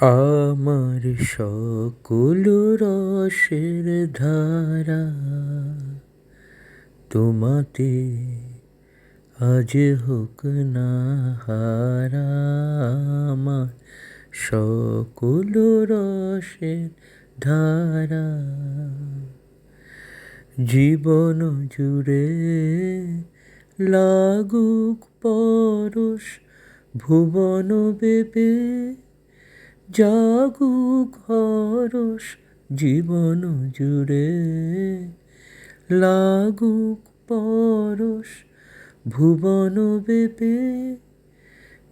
আমার সকল রসের ধারা তোমাতে আজ হোক না হারা। আমার সকল রসের ধারা জীবন জুড়ে লাগুক পরশ, ভুবন বেবে জাগুক হরস জীবন জুড়ে, লাগুক পরশ ভুবন বেবে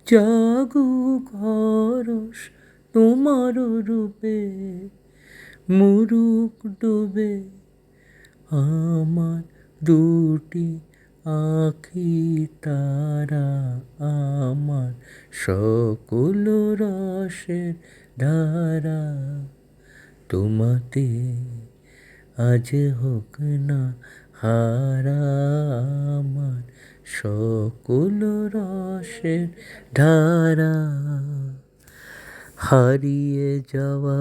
জাগু হরস তোমার রূপে, মুরুক ডুবে আমার দুটি আখি, তারা আমার সকল রসের ধারা তোমাতে আজ হোক না হারা আমার। সকল রসের ধারা হারিয়ে যাওয়া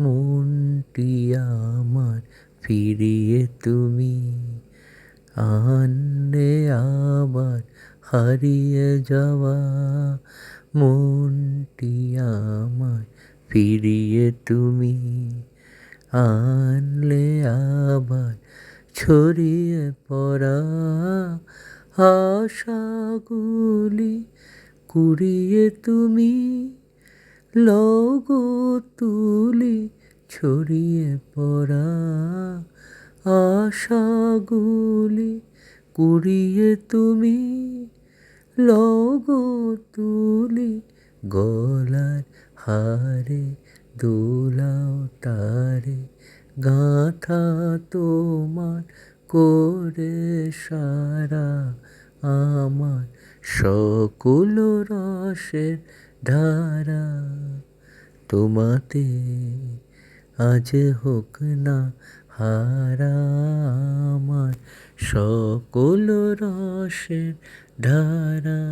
মনটি আমার। ফিরিয়ে তুমি আনলে আবার হারিয়ে যাওয়া মনটি আমার ফিরিয়ে তুমি আনলে আবার ছড়িয়ে পড়া আশাগুলি কুড়িয়ে তুমি লগো তুলি ছড়িয়ে পড়া আশাগুলি কুড়িয়ে তুমি লগো তুলি, গলার হারে দোলাও তারে। গাথা তোমার করে সারা আমার সকল রসের ধারা। তোমাতে আজ হোক না হারা আমার সকল রসের ধারা।